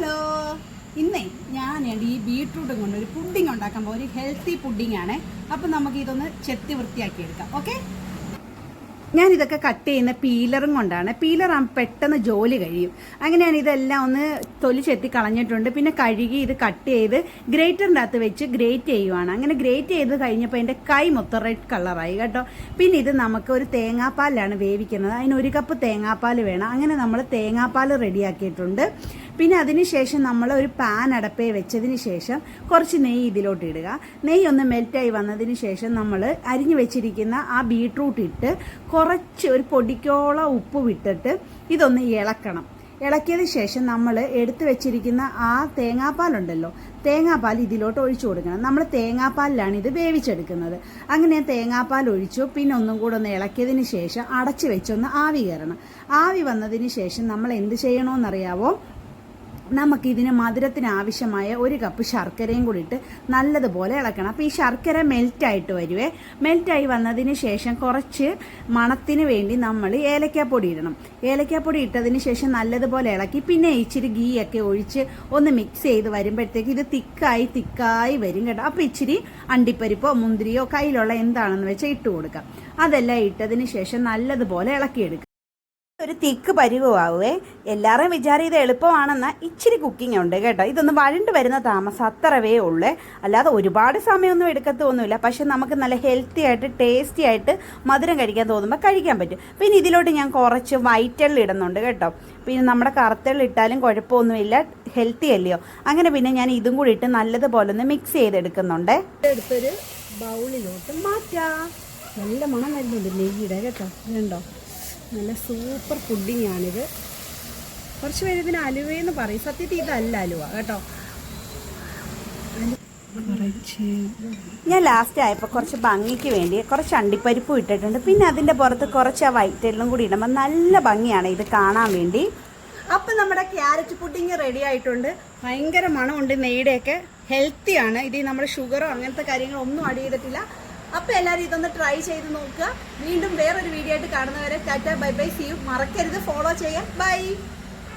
Hello ഇന്നേ ഞാൻ ഈ ബീട്രൂട്ടും കൊണ്ട് ഒരു പുഡിംഗ് ഉണ്ടാക്കാൻ പോകും ഒരു ഹെൽത്തി പുഡിംഗ് ആണ്. അപ്പം നമുക്ക് ഇതൊന്ന് ചെത്തി വൃത്തിയാക്കി എടുക്കാം. ഓക്കെ ഞാൻ ഇതൊക്കെ കട്ട് ചെയ്യുന്ന പീലറും കൊണ്ടാണ്. പീലർ പെട്ടെന്ന് ജോലി കഴിയും. അങ്ങനെ ഞാൻ ഇതെല്ലാം ഒന്ന് തൊലി ചെത്തി കളഞ്ഞിട്ടുണ്ട്. പിന്നെ കഴുകി ഇത് കട്ട് ചെയ്ത് ഗ്രേറ്ററിന്റെ അകത്ത് വെച്ച് ഗ്രേറ്റ് ചെയ്യുവാണ്. അങ്ങനെ ഗ്രേറ്റ് ചെയ്ത് കഴിഞ്ഞപ്പോൾ എന്റെ കൈ മൊത്തം റെഡ് കളറായി കേട്ടോ. പിന്നെ ഇത് നമുക്ക് ഒരു തേങ്ങാപ്പാലാണ് വേവിക്കുന്നത്. അതിന് ഒരു കപ്പ് തേങ്ങാപ്പാൽ വേണം. അങ്ങനെ നമ്മൾ തേങ്ങാപ്പാൽ റെഡിയാക്കിയിട്ടുണ്ട്. പിന്നെ അതിനുശേഷം നമ്മൾ ഒരു പാൻ അടപ്പേ വെച്ചതിന് ശേഷം കുറച്ച് നെയ്യ് ഇതിലോട്ട് ഇടുക. നെയ്യ് ഒന്ന് മെൽറ്റായി വന്നതിന് ശേഷം നമ്മൾ അരിഞ്ഞു വെച്ചിരിക്കുന്ന ആ ബീട്രൂട്ട് ഇട്ട് കുറച്ച് ഒരു പൊടിക്കോളം ഉപ്പ് വിട്ടിട്ട് ഇതൊന്ന് ഇളക്കണം. ഇളക്കിയതിന് ശേഷം നമ്മൾ എടുത്തു വെച്ചിരിക്കുന്ന ആ തേങ്ങാപ്പാലുണ്ടല്ലോ തേങ്ങാപ്പാൽ ഇതിലോട്ട് ഒഴിച്ചു കൊടുക്കണം. നമ്മൾ തേങ്ങാപ്പാലിലാണ് ഇത് വേവിച്ചെടുക്കുന്നത്. അങ്ങനെ തേങ്ങാപ്പാൽ ഒഴിച്ചു പിന്നെ ഒന്നും കൂടെ ഒന്ന് ഇളക്കിയതിന് ശേഷം അടച്ചു വെച്ചൊന്ന് ആവി കയറണം. ആവി വന്നതിന് ശേഷം നമ്മൾ എന്ത് ചെയ്യണമെന്നറിയാവോ നമുക്ക് ഇതിന് മധുരത്തിന് ആവശ്യമായ ഒരു കപ്പ് ശർക്കരയും കൂടി ഇട്ട് നല്ലതുപോലെ ഇളക്കണം. അപ്പോൾ ഈ ശർക്കര മെൽറ്റായിട്ട് വരുവേ. മെൽറ്റായി വന്നതിന് ശേഷം കുറച്ച് മണത്തിന് വേണ്ടി നമ്മൾ ഏലക്കാപ്പൊടി ഇടണം. ഏലക്കാപ്പൊടി ഇട്ടതിന് ശേഷം നല്ലതുപോലെ ഇളക്കി പിന്നെ ഇച്ചിരി ഗീ ഒക്കെ ഒഴിച്ച് ഒന്ന് മിക്സ് ചെയ്ത് വരുമ്പോഴത്തേക്ക് ഇത് തിക്കായി തിക്കായി വരും കേട്ടോ. അപ്പോൾ ഇച്ചിരി അണ്ടിപ്പരിപ്പോ മുന്തിരിയോ കയ്യിലുള്ള എന്താണെന്ന് വെച്ചാൽ ഇട്ട് കൊടുക്കാം. അതെല്ലാം ഇട്ടതിന് ശേഷം നല്ലതുപോലെ ഇളക്കിയെടുക്കുക ഒരു തിക്ക് പരിവുമാവേ എല്ലാവരും വിചാരം ഇത് ഇച്ചിരി കുക്കിംഗ് ഉണ്ട് കേട്ടോ. ഇതൊന്ന് വഴണ്ട് വരുന്ന താമസം അത്രവേ ഉള്ളേ. അല്ലാതെ ഒരുപാട് സമയമൊന്നും എടുക്കത്തൊന്നുമില്ല. പക്ഷെ നമുക്ക് നല്ല ഹെൽത്തി ആയിട്ട് ടേസ്റ്റി ആയിട്ട് മധുരം കഴിക്കാൻ തോന്നുമ്പോൾ കഴിക്കാൻ പറ്റും. പിന്നെ ഇതിലോട്ട് ഞാൻ കുറച്ച് വൈറ്റെള്ളി ഇടുന്നുണ്ട് കേട്ടോ. പിന്നെ നമ്മുടെ കറുത്തെള്ളി ഇട്ടാലും കുഴപ്പമൊന്നുമില്ല. ഹെൽത്തി അല്ലയോ. അങ്ങനെ പിന്നെ ഞാൻ ഇതും കൂടി ഇട്ട് നല്ലതുപോലെ ഒന്ന് മിക്സ് ചെയ്തെടുക്കുന്നുണ്ട്. എടുത്തൊരു ബൗളിലോട്ട് മാറ്റാം. നല്ല മണം വരുന്നുണ്ട് നെയ്യുടെ കേട്ടോ. ഇതുണ്ടോ? നല്ല സൂപ്പർ പുഡിങ്ങാണിത്. കുറച്ച് പേര് ഇതിന് അലുവയെന്ന് പറയും. സത്യത്തിൽ ഇതല്ല അലുവ കേട്ടോ. ഞാൻ ലാസ്റ്റ് ആയപ്പോൾ കുറച്ച് ഭംഗിക്ക് വേണ്ടി കുറച്ച് അണ്ടിപ്പരിപ്പും ഇട്ടിട്ടുണ്ട്. പിന്നെ അതിന്റെ പുറത്ത് കുറച്ച് ആ വൈറ്റെല്ലും കൂടി ഇടുമ്പോൾ നല്ല ഭംഗിയാണ് ഇത് കാണാൻ വേണ്ടി. അപ്പം നമ്മുടെ ക്യാരറ്റ് പുഡിങ് റെഡി ആയിട്ടുണ്ട്. ഭയങ്കര മണമുണ്ട് നെയ്യുടെയൊക്കെ. ഹെൽത്തിയാണ് ഇത് നമ്മുടെ ഷുഗറോ അങ്ങനത്തെ കാര്യങ്ങളൊന്നും ആഡ് ചെയ്തിട്ടില്ല. അപ്പോൾ എല്ലാവരും ഇതൊന്ന് ട്രൈ ചെയ്ത് നോക്കുക. വീണ്ടും വേറൊരു വീഡിയോ ആയിട്ട് കാണുന്നവരെ tata bye bye see you മറക്കരുത്. ഫോളോ ചെയ്യാൻ. ബൈ